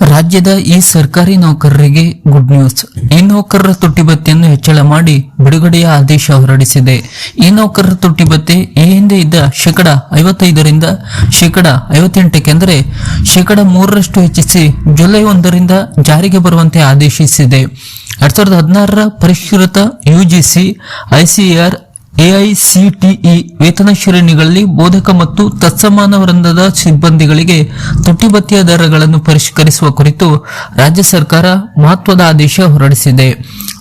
ರಾಜ್ಯದ ಈ ಸರ್ಕಾರಿ ನೌಕರರಿಗೆ ಗುಡ್ ನ್ಯೂಸ್ ಈ ನೌಕರರ ತುಟ್ಟಿಭತ್ಯೆಯನ್ನು ಹೆಚ್ಚಳ ಮಾಡಿ ಬಿಡುಗಡೆಯ ಆದೇಶ ಹೊರಡಿಸಿದೆ. ಈ ನೌಕರರ ತುಟ್ಟಿಭತ್ಯೆ ಈ ಹಿಂದೆ ಇದ್ದ ಶೇಕಡ ಐವತ್ತೈದರಿಂದ ಶೇಕಡ ಐವತ್ತೆಂಟಕ್ಕೆ ಅಂದರೆ ಶೇಕಡ ಮೂರರಷ್ಟು ಹೆಚ್ಚಿಸಿ ಜುಲೈ ಒಂದರಿಂದ ಜಾರಿಗೆ ಬರುವಂತೆ ಆದೇಶಿಸಿದೆ. ಎರಡ್ ಸಾವಿರದ ಹದಿನಾರರ ಪರಿಷ್ಕೃತ ಯುಜಿಸಿ ಐಸಿಆರ್ ಎಐಸಿಟಿಇ ವೇತನ ಶ್ರೇಣಿಗಳಲ್ಲಿ ಬೋಧಕ ಮತ್ತು ತತ್ಸಮಾನ ವೃಂದದ ಸಿಬ್ಬಂದಿಗಳಿಗೆ ತುಟ್ಟಿಬತ್ತಿಯ ದರಗಳನ್ನು ಪರಿಷ್ಕರಿಸುವ ಕುರಿತು ರಾಜ್ಯ ಸರ್ಕಾರ ಮಹತ್ವದ ಆದೇಶ ಹೊರಡಿಸಿದೆ.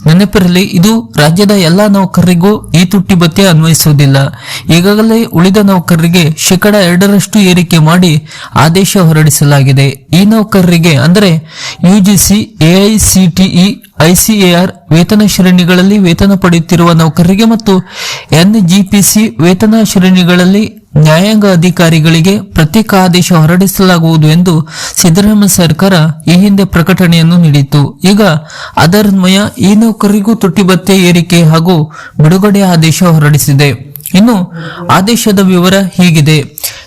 ನೆನಪಿರಲಿ, ಇದು ರಾಜ್ಯದ ಎಲ್ಲಾ ನೌಕರರಿಗೂ ಈ ತುಟ್ಟಿ ಭತ್ಯೆ ಅನ್ವಯಿಸುವುದಿಲ್ಲ. ಈಗಾಗಲೇ ಉಳಿದ ನೌಕರರಿಗೆ ಶೇಕಡ ಎರಡರಷ್ಟು ಏರಿಕೆ ಮಾಡಿ ಆದೇಶ ಹೊರಡಿಸಲಾಗಿದೆ. ಈ ನೌಕರರಿಗೆ, ಅಂದರೆ ಯುಜಿಸಿ ಎಐಸಿಟಿಇ ಐಸಿಎಆರ್ ವೇತನ ಶ್ರೇಣಿಗಳಲ್ಲಿ ವೇತನ ಪಡೆಯುತ್ತಿರುವ ನೌಕರರಿಗೆ ಮತ್ತು ಎನ್ಜಿಪಿಸಿ ವೇತನ ಶ್ರೇಣಿಗಳಲ್ಲಿ ನ್ಯಾಯಾಂಗ ಅಧಿಕಾರಿಗಳಿಗೆ ಪ್ರತ್ಯೇಕ ಆದೇಶ ಹೊರಡಿಸಲಾಗುವುದು ಎಂದು ಸಿದ್ದರಾಮಯ್ಯ ಸರ್ಕಾರ ಈ ಹಿಂದೆ ಪ್ರಕಟಣೆಯನ್ನು ನೀಡಿತ್ತು. ಈಗ ಅದರನ್ವಯ ಈ ನೌಕರಿಗೂ ತುಟ್ಟಿ ಭತ್ಯೆ ಏರಿಕೆ ಹಾಗೂ ಬಿಡುಗಡೆ ಆದೇಶ ಹೊರಡಿಸಿದೆ. ಇನ್ನು ಆದೇಶದ ವಿವರ ಹೀಗಿದೆ.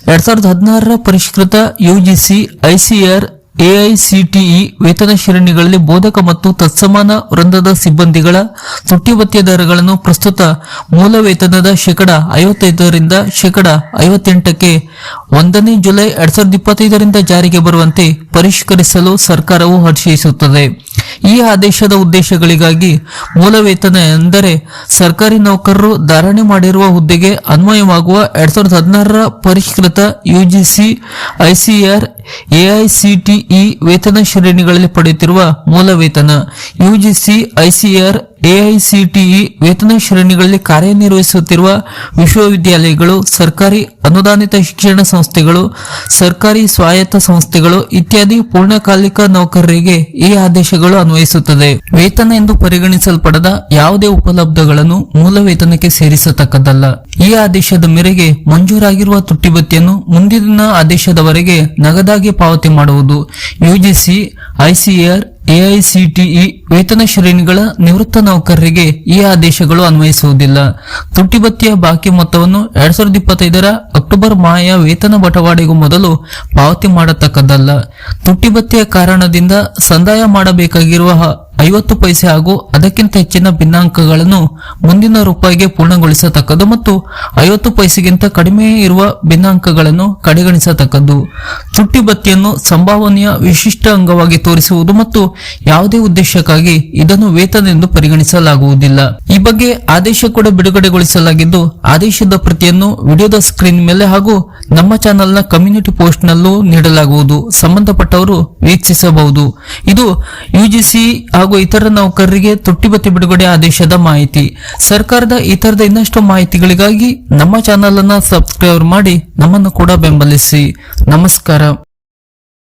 ಎರಡ್ ಸಾವಿರದ ಹದಿನಾರರ ಪರಿಷ್ಕೃತ ಯುಜಿಸಿ ಐಸಿಆರ್ ಎಐಸಿಟಿಇ ವೇತನ ಶ್ರೇಣಿಗಳಲ್ಲಿ ಬೋಧಕ ಮತ್ತು ತತ್ಸಮಾನ ವೃಂದದ ಸಿಬ್ಬಂದಿಗಳ ತುಟ್ಟಿ ಭತ್ಯೆ ದರಗಳನ್ನು ಪ್ರಸ್ತುತ ಮೂಲ ವೇತನದ ಶೇಕಡ ಐವತ್ತೈದರಿಂದ ಶೇಕಡ ಐವತ್ತೆಂಟಕ್ಕೆ ಒಂದನೇ ಜುಲೈ ಎರಡ್ ಸಾವಿರದ ಇಪ್ಪತ್ತೈದರಿಂದ ಜಾರಿಗೆ ಬರುವಂತೆ ಪರಿಷ್ಕರಿಸಲು ಸರ್ಕಾರವು ಹರ್ಷಿಸುತ್ತದೆ. ಈ ಆದೇಶದ ಉದ್ದೇಶಗಳಿಗಾಗಿ ಮೂಲ ವೇತನ ಎಂದರೆ ಸರ್ಕಾರಿ ನೌಕರರು ಧಾರಣೆ ಮಾಡಿರುವ ಹುದ್ದೆಗೆ ಅನ್ವಯವಾಗುವ ಎರಡ್ ಸಾವಿರದ ಹದಿನಾರರ ಪರಿಷ್ಕೃತ ಯುಜಿಸಿ ಐಸಿಆರ್ ಎಐಸಿಟಿಇ ವೇತನ ಶ್ರೇಣಿಗಳಲ್ಲಿ ಪಡೆಯುತ್ತಿರುವ ಮೂಲ ವೇತನ ಯುಜಿಸಿ ಐಸಿಆರ್ ಎಐಸಿಟಿಇ ವೇತನ ಶ್ರೇಣಿಗಳಲ್ಲಿ ಕಾರ್ಯನಿರ್ವಹಿಸುತ್ತಿರುವ ವಿಶ್ವವಿದ್ಯಾಲಯಗಳು, ಸರ್ಕಾರಿ ಅನುದಾನಿತ ಶಿಕ್ಷಣ ಸಂಸ್ಥೆಗಳು, ಸರ್ಕಾರಿ ಸ್ವಾಯತ್ತ ಸಂಸ್ಥೆಗಳು ಇತ್ಯಾದಿ ಪೂರ್ಣಕಾಲಿಕ ನೌಕರರಿಗೆ ಈ ಆದೇಶಗಳು ಅನ್ವಯಿಸುತ್ತದೆ. ವೇತನ ಎಂದು ಪರಿಗಣಿಸಲ್ಪಡದ ಯಾವುದೇ ಉಪಲಬ್ಧಗಳನ್ನು ಮೂಲ ವೇತನಕ್ಕೆ ಸೇರಿಸತಕ್ಕದ್ದಲ್ಲ. ಈ ಆದೇಶದ ಮೇರೆಗೆ ಮಂಜೂರಾಗಿರುವ ತುಟ್ಟಿಬತ್ತಿಯನ್ನು ಮುಂದಿನ ಆದೇಶದವರೆಗೆ ನಗದಾಗಿ ಪಾವತಿ ಮಾಡುವುದು. ಯುಜಿಸಿ, ಐಸಿಆರ್ ಎಐಸಿಟಿಇ ವೇತನ ಶ್ರೇಣಿಗಳ ನಿವೃತ್ತ ನೌಕರರಿಗೆ ಈ ಆದೇಶಗಳು ಅನ್ವಯಿಸುವುದಿಲ್ಲ. ತುಟ್ಟಿಬತ್ತಿಯ ಬಾಕಿ ಮೊತ್ತವನ್ನು ಎರಡ್ ಸಾವಿರದ ಇಪ್ಪತ್ತೈದರ ಅಕ್ಟೋಬರ್ ಮಾಯ ವೇತನ ಬಟವಾಡೆಗೂ ಮೊದಲು ಪಾವತಿ ಮಾಡತಕ್ಕದ್ದಲ್ಲ. ತುಟ್ಟಿಬತ್ತಿಯ ಕಾರಣದಿಂದ ಸಂದಾಯ ಮಾಡಬೇಕಾಗಿರುವ ಐವತ್ತು ಪೈಸೆ ಹಾಗೂ ಅದಕ್ಕಿಂತ ಹೆಚ್ಚಿನ ಭಿನ್ನಾಂಕಗಳನ್ನು ಮುಂದಿನ ರೂಪಾಯಿಗೆ ಪೂರ್ಣಗೊಳಿಸತಕ್ಕದ್ದು ಮತ್ತು ಐವತ್ತು ಪೈಸೆಗಿಂತ ಕಡಿಮೆ ಇರುವ ಭಿನ್ನಾಂಕಗಳನ್ನು ಕಡೆಗಣಿಸತಕ್ಕದ್ದು. ತುಟ್ಟಿ ಬತ್ತಿಯನ್ನು ಸಂಭಾವನೆಯ ವಿಶಿಷ್ಟ ಅಂಗವಾಗಿ ತೋರಿಸುವುದು ಮತ್ತು ಯಾವುದೇ ಉದ್ದೇಶಕ್ಕಾಗಿ ಇದನ್ನು ವೇತನ ಎಂದು ಪರಿಗಣಿಸಲಾಗುವುದಿಲ್ಲ. ಈ ಬಗ್ಗೆ ಆದೇಶ ಕೂಡ ಬಿಡುಗಡೆಗೊಳಿಸಲಾಗಿದ್ದು, ಆದೇಶದ ಪ್ರತಿಯನ್ನು ವಿಡಿಯೋದ ಸ್ಕ್ರೀನ್ ಮೇಲೆ ಹಾಗೂ ನಮ್ಮ ಚಾನೆಲ್ನ ಕಮ್ಯುನಿಟಿ ಪೋಸ್ಟ್ ನಲ್ಲೂ ನೀಡಲಾಗುವುದು. ಸಂಬಂಧಪಟ್ಟವರು ವೀಕ್ಷಿಸಬಹುದು. ಇದು ಯುಜಿಸಿ ಹಾಗೂ ಇತರ ನೌಕರರಿಗೆ ತುಟ್ಟಿ ಭತ್ಯೆ ಬಿಡುಗಡೆ ಆದೇಶದ ಮಾಹಿತಿ. ಸರ್ಕಾರದ ಇತರದ ಇನ್ನಷ್ಟು ಮಾಹಿತಿಗಳಿಗಾಗಿ ನಮ್ಮ ಚಾನೆಲ್ ಅನ್ನ ಸಬ್ಸ್ಕ್ರೈಬ್ ಮಾಡಿ ನಮ್ಮನ್ನು ಕೂಡ ಬೆಂಬಲಿಸಿ. ನಮಸ್ಕಾರ.